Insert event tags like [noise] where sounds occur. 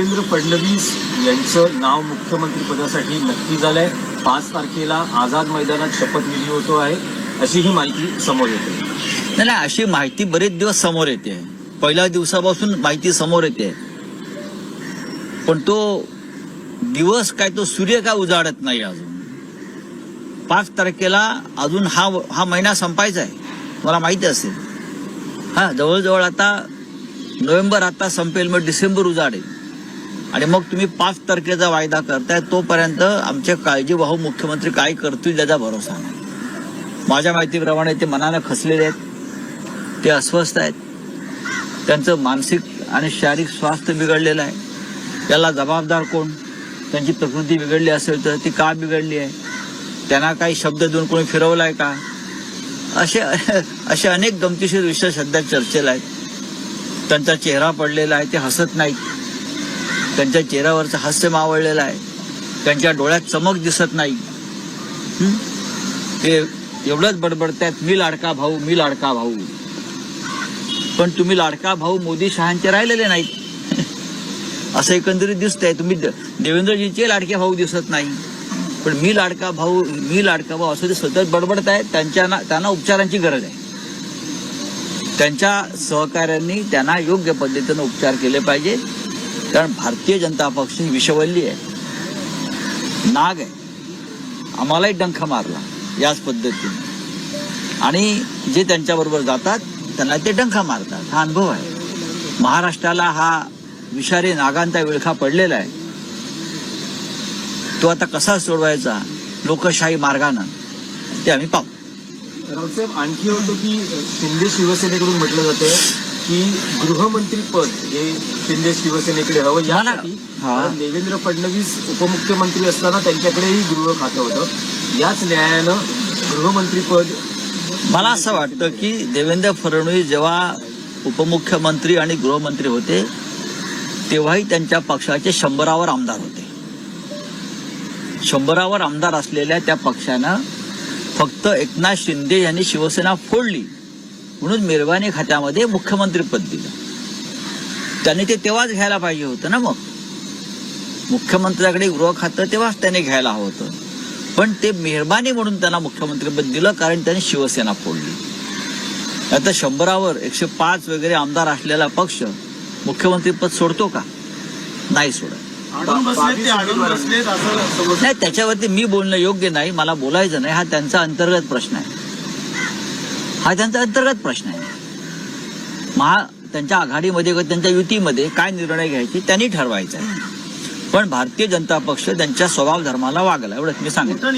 देवेंद्र फडणवीस यांचं नाव मुख्यमंत्रीपदासाठी नक्की झालंय. पाच तारखेला आझाद मैदानात शपथविधी होतो आहे अशी ही माहिती समोर येते. नाही नाही अशी माहिती बरेच दिवस समोर येते. पहिल्या दिवसापासून माहिती समोर येते. पण तो दिवस काय तो सूर्य का उजाडत नाही अजून. पाच तारखेला अजून हा हा महिना संपायचा आहे. मला माहिती असेल. हा जवळजवळ आता नोव्हेंबर आता संपेल मग डिसेंबर उजाडेल. आणि मग तुम्ही पाच तारखेचा वायदा करताय तोपर्यंत आमचे काळजीवाहू मुख्यमंत्री काय करतील त्याचा भरोसा नाही. माझ्या माहितीप्रमाणे ते मनानं खसलेले आहेत ते अस्वस्थ आहेत. त्यांचं मानसिक आणि शारीरिक स्वास्थ्य बिघडलेलं आहे. त्याला जबाबदार कोण? त्यांची प्रकृती बिघडली असेल तर ती का बिघडली आहे? त्यांना काही शब्द देऊन कोणी फिरवला आहे का? असे [laughs] असे अनेक गमतीशीर विषय सध्या चर्चेला आहेत. त्यांचा चेहरा पडलेला आहे ते हसत नाहीत. त्यांच्या चेहऱ्यावरचं हास्य मावळलेलं आहे. त्यांच्या डोळ्यात चमक दिसत नाही. ते एवढंच बडबडतायत मी लाडका भाऊ मी लाडका भाऊ. पण तुम्ही लाडका भाऊ मोदी शहांचे राहिलेले नाहीत. [laughs] असं एकंदरीत दिसतंय. तुम्ही देवेंद्रजींचे लाडके भाऊ दिसत नाही. पण मी लाडका भाऊ मी लाडका भाऊ असं ते सतत बडबडतायत त्यांच्या त्यांना उपचारांची गरज आहे. त्यांच्या सहकाऱ्यांनी त्यांना योग्य पद्धतीनं उपचार केले पाहिजे. कारण भारतीय जनता पक्ष ही विषवल्ली आहे. नाग आहे. आम्हालाही डंख मारला याच पद्धतीने. आणि जे त्यांच्याबरोबर जातात त्यांना ते डंखा मारतात. हा अनुभव आहे. महाराष्ट्राला हा विषारी नागांचा विळखा पडलेला आहे. तो आता कसा सोडवायचा? लोकशाही मार्गानं ते आम्ही पाहू. रावसाहेब आणखी होतो की शिंदे शिवसेनेकडून म्हटलं जातं की गृहमंत्री पद हे शिंदे शिवसेनेकडे हवं यासाठी हा. देवेंद्र फडणवीस उपमुख्यमंत्री असताना त्यांच्याकडेही गृह खातं होतं. याच न्यायानं गृहमंत्री पद मला असं वाटतं की देवेंद्र फडणवीस जेव्हा उपमुख्यमंत्री आणि गृहमंत्री होते तेव्हाही त्यांच्या पक्षाचे शंभरावर आमदार होते. शंभरावर आमदार असलेल्या त्या पक्षानं फक्त एकनाथ शिंदे यांनी शिवसेना फोडली. म्हणून मेरवानी खात्यामध्ये मुख्यमंत्रीपद दिलं. त्यांनी ते तेव्हाच घ्यायला पाहिजे होतं ना मग. मुख्यमंत्र्याकडे गृह खातं तेव्हाच त्याने घ्यायला हवं होतं. पण ते मेहरबानी म्हणून त्यांना मुख्यमंत्रीपद दिलं कारण त्यांनी शिवसेना फोडली. आता शंभरावर एकशे पाच वगैरे आमदार असलेला पक्ष मुख्यमंत्रीपद सोडतो का? नाही सोडत. नाही त्याच्यावरती मी बोलणं योग्य नाही मला बोलायचं नाही हा त्यांचा अंतर्गत प्रश्न आहे. हा त्यांचा अंतर्गत प्रश्न आहे. महा त्यांच्या आघाडीमध्ये किंवा त्यांच्या युतीमध्ये काय निर्णय घ्यायचे त्यांनी ठरवायचा आहे. पण भारतीय जनता पक्ष त्यांच्या स्वभाव धर्माला वागला एवढंच मी सांगितलं